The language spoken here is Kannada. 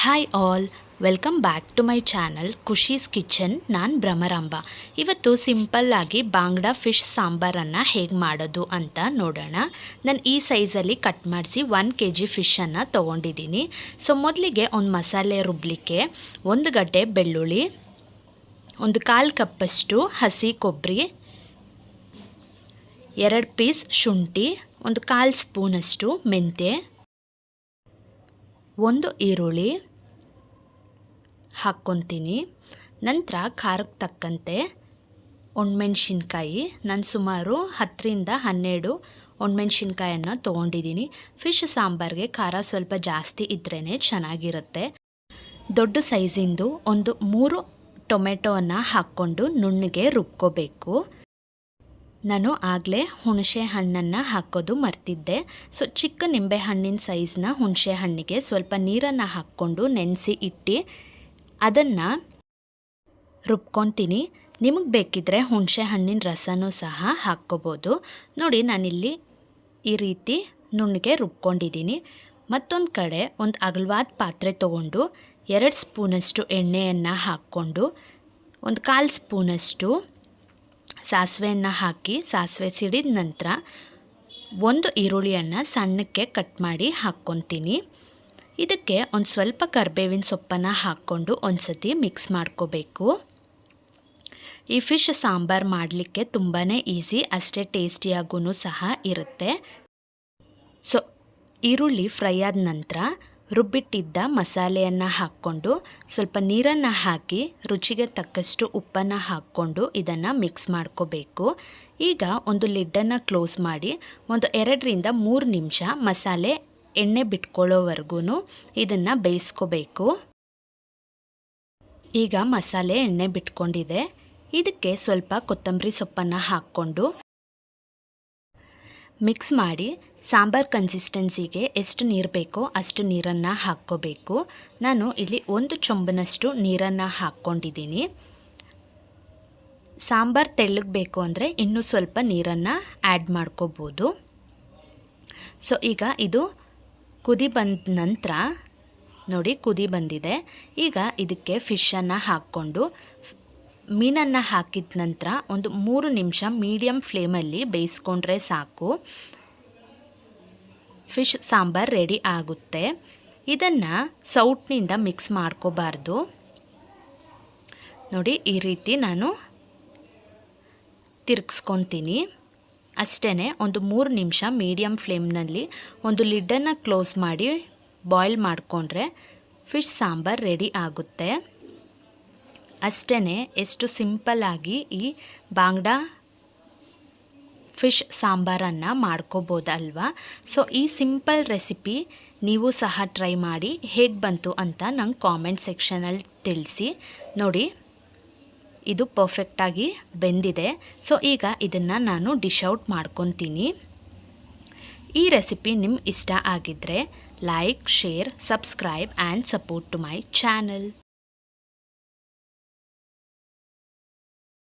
Hi all welcome back to my channel Khushi's kitchen ನಾನು ಭ್ರಮರಾಂಬ. ಇವತ್ತು ಸಿಂಪಲ್ಲಾಗಿ ಬಾಂಗ್ಡಾ ಫಿಶ್ ಸಾಂಬಾರನ್ನು ಹೇಗೆ ಮಾಡೋದು ಅಂತ ನೋಡೋಣ. ನಾನು ಈ ಸೈಜಲ್ಲಿ ಕಟ್ ಮಾಡಿಸಿ ಒನ್ ಕೆ ಜಿ ಫಿಶನ್ನು ತೊಗೊಂಡಿದ್ದೀನಿ ಸೊ ಮೊದಲಿಗೆ ಒಂದು ಮಸಾಲೆ ರುಬ್ಲಿಕ್ಕೆ ಒಂದು ಗಡ್ಡೆ ಬೆಳ್ಳುಳ್ಳಿ, ಒಂದು ಕಾಲು ಕಪ್ಪಷ್ಟು ಹಸಿ ಕೊಬ್ಬರಿ ಎರಡು ಪೀಸ್ ಶುಂಠಿ, ಒಂದು ಕಾಲು ಸ್ಪೂನಷ್ಟು ಮೆಂತ್ಯ ಒಂದು ಈರುಳ್ಳಿ ಹಾಕ್ಕೊತೀನಿ. ನಂತರ ಖಾರಕ್ಕೆ ತಕ್ಕಂತೆ ಒಣಮೆಣ್ಸಿನ್ಕಾಯಿ. ನಾನು ಸುಮಾರು ಹತ್ತರಿಂದ ಹನ್ನೆರಡು ಒಣಮೆಣ್ಸಿನ್ಕಾಯನ್ನು ತೊಗೊಂಡಿದ್ದೀನಿ ಫಿಶ್ ಸಾಂಬಾರಿಗೆ ಖಾರ ಸ್ವಲ್ಪ ಜಾಸ್ತಿ ಇದ್ರೇ ಚೆನ್ನಾಗಿರುತ್ತೆ. ದೊಡ್ಡ ಸೈಜಿಂದು ಒಂದು ಮೂರು ಟೊಮೆಟೊವನ್ನು ಹಾಕ್ಕೊಂಡು ನುಣ್ಣಗೆ ರುಬ್ಕೋಬೇಕು. ನಾನು ಆಗಲೇ ಹುಣಸೆ ಹಣ್ಣನ್ನು ಹಾಕೋದು ಮರ್ತಿದ್ದೆ. ಸೊ, ಚಿಕ್ಕ ನಿಂಬೆ ಹಣ್ಣಿನ ಸೈಜ್ನ ಹುಣಸೆ ಹಣ್ಣಿಗೆ ಸ್ವಲ್ಪ ನೀರನ್ನು ಹಾಕ್ಕೊಂಡು ನೆನೆಸಿ ಇಟ್ಟು, ಅದನ್ನು ರುಬ್ಕೊತೀನಿ. ನಿಮಗೆ ಬೇಕಿದ್ದರೆ ಹುಣಸೆ ಹಣ್ಣಿನ ರಸನೂ ಸಹ ಹಾಕ್ಕೋಬೋದು. ನೋಡಿ, ನಾನಿಲ್ಲಿ ಈ ರೀತಿ ನುಣ್ಣಗೆ ರುಬ್ಕೊಂಡಿದ್ದೀನಿ ಮತ್ತೊಂದು ಕಡೆ ಒಂದು ಅಗಲವಾದ ಪಾತ್ರೆ ತೊಗೊಂಡು ಎರಡು ಸ್ಪೂನಷ್ಟು ಎಣ್ಣೆಯನ್ನು ಹಾಕ್ಕೊಂಡು, ಒಂದು ಕಾಲು ಸ್ಪೂನಷ್ಟು ಸಾಸಿವೆಯನ್ನು ಹಾಕಿ ಸಾಸಿವೆ ಸಿಡಿದ ನಂತರ ಒಂದು ಈರುಳ್ಳಿಯನ್ನು ಸಣ್ಣಕ್ಕೆ ಕಟ್ ಮಾಡಿ ಹಾಕ್ಕೊತೀನಿ. ಇದಕ್ಕೆ ಒಂದು ಸ್ವಲ್ಪ ಕರ್ಬೇವಿನ ಸೊಪ್ಪನ್ನು ಹಾಕ್ಕೊಂಡು ಒಂದು ಸತಿ ಮಿಕ್ಸ್ ಮಾಡ್ಕೋಬೇಕು. ಈ ಫಿಶ್ ಸಾಂಬಾರು ಮಾಡಲಿಕ್ಕೆ ತುಂಬಾ ಈಸಿ ಅಷ್ಟೇ ಟೇಸ್ಟಿಯಾಗೂ ಸಹ ಇರುತ್ತೆ. ಸೊ ಈರುಳ್ಳಿ ಫ್ರೈ ಆದ ನಂತರ ರುಬ್ಬಿಟ್ಟಿದ್ದ ಮಸಾಲೆಯನ್ನು ಹಾಕ್ಕೊಂಡು ಸ್ವಲ್ಪ ನೀರನ್ನು ಹಾಕಿ ರುಚಿಗೆ ತಕ್ಕಷ್ಟು ಉಪ್ಪನ್ನು ಹಾಕ್ಕೊಂಡು ಇದನ್ನು ಮಿಕ್ಸ್ ಮಾಡ್ಕೋಬೇಕು. ಈಗ ಒಂದು ಲಿಡ್ಡನ್ನು ಕ್ಲೋಸ್ ಮಾಡಿ ಒಂದು ಎರಡರಿಂದ ಮೂರು ನಿಮಿಷ ಮಸಾಲೆ ಎಣ್ಣೆ ಬಿಟ್ಕೊಳ್ಳೋವರೆಗೂ ಇದನ್ನು ಬೇಯಿಸ್ಕೋಬೇಕು. ಈಗ ಮಸಾಲೆ ಎಣ್ಣೆ ಬಿಟ್ಕೊಂಡಿದೆ. ಇದಕ್ಕೆ ಸ್ವಲ್ಪ ಕೊತ್ತಂಬರಿ ಸೊಪ್ಪನ್ನು ಹಾಕ್ಕೊಂಡು ಮಿಕ್ಸ್ ಮಾಡಿ ಸಾಂಬಾರ್ ಕನ್ಸಿಸ್ಟೆನ್ಸಿಗೆ ಎಷ್ಟು ನೀರು ಬೇಕೋ ಅಷ್ಟು ನೀರನ್ನು ಹಾಕ್ಕೋಬೇಕು. ನಾನು ಇಲ್ಲಿ ಒಂದು ಚೊಂಬನಷ್ಟು ನೀರನ್ನು ಹಾಕ್ಕೊಂಡಿದ್ದೀನಿ. ಸಾಂಬಾರು ತೆಳ್ಳಗೆ ಬೇಕು ಅಂದರೆ ಇನ್ನೂ ಸ್ವಲ್ಪ ನೀರನ್ನು ಆ್ಯಡ್ ಮಾಡ್ಕೋಬೋದು. ಸೊ, ಈಗ ಇದು ಕುದಿ ಬಂದ ನಂತರ, ನೋಡಿ ಕುದಿ ಬಂದಿದೆ. ಈಗ ಇದಕ್ಕೆ ಫಿಶನ್ನು ಹಾಕ್ಕೊಂಡು ಮೀನನ್ನು ಹಾಕಿದ ನಂತರ ಒಂದು ಮೂರು ನಿಮಿಷ ಮೀಡಿಯಮ್ ಫ್ಲೇಮಲ್ಲಿ ಬೇಯಿಸ್ಕೊಂಡ್ರೆ ಸಾಕು. ಫಿಶ್ ಸಾಂಬಾರು ರೆಡಿ ಆಗುತ್ತೆ. ಇದನ್ನು ಸೌಟ್ನಿಂದ ಮಿಕ್ಸ್ ಮಾಡ್ಕೋಬಾರ್ದು. ನೋಡಿ, ಈ ರೀತಿ ನಾನು ತಿರ್ಗಿಸ್ಕೊತೀನಿ. ಅಷ್ಟೇ ಒಂದು ಮೂರು ನಿಮಿಷ ಮೀಡಿಯಮ್ ಫ್ಲೇಮ್ನಲ್ಲಿ ಒಂದು ಲಿಡ್ಡನ್ನು ಕ್ಲೋಸ್ ಮಾಡಿ ಬಾಯ್ಲ್ ಮಾಡಿಕೊಂಡ್ರೆ ಫಿಶ್ ಸಾಂಬಾರು ರೆಡಿ ಆಗುತ್ತೆ. ಅಷ್ಟೇ ಎಷ್ಟು ಸಿಂಪಲ್ಲಾಗಿ ಈ ಬಾಂಗ್ಡಾ ಫಿಶ್ ಸಾಂಬಾರನ್ನು ಮಾಡ್ಕೋಬೋದಲ್ವಾ? ಸೊ ಈ ಸಿಂಪಲ್ ರೆಸಿಪಿ ನೀವು ಸಹ ಟ್ರೈ ಮಾಡಿ ಹೇಗೆ ಬಂತು ಅಂತ ನಂಗೆ ಕಾಮೆಂಟ್ ಸೆಕ್ಷನಲ್ಲಿ ತಿಳಿಸಿ. ನೋಡಿ, ಇದು ಪರ್ಫೆಕ್ಟಾಗಿ ಬೆಂದಿದೆ. ಸೊ ಈಗ ಇದನ್ನು ನಾನು ಡಿಶ್ ಔಟ್ ಮಾಡ್ಕೊತೀನಿ. ಈ ರೆಸಿಪಿ ನಿಮ್ಮ ಇಷ್ಟ ಆಗಿದ್ದರೆ like, share, subscribe and support to my channel.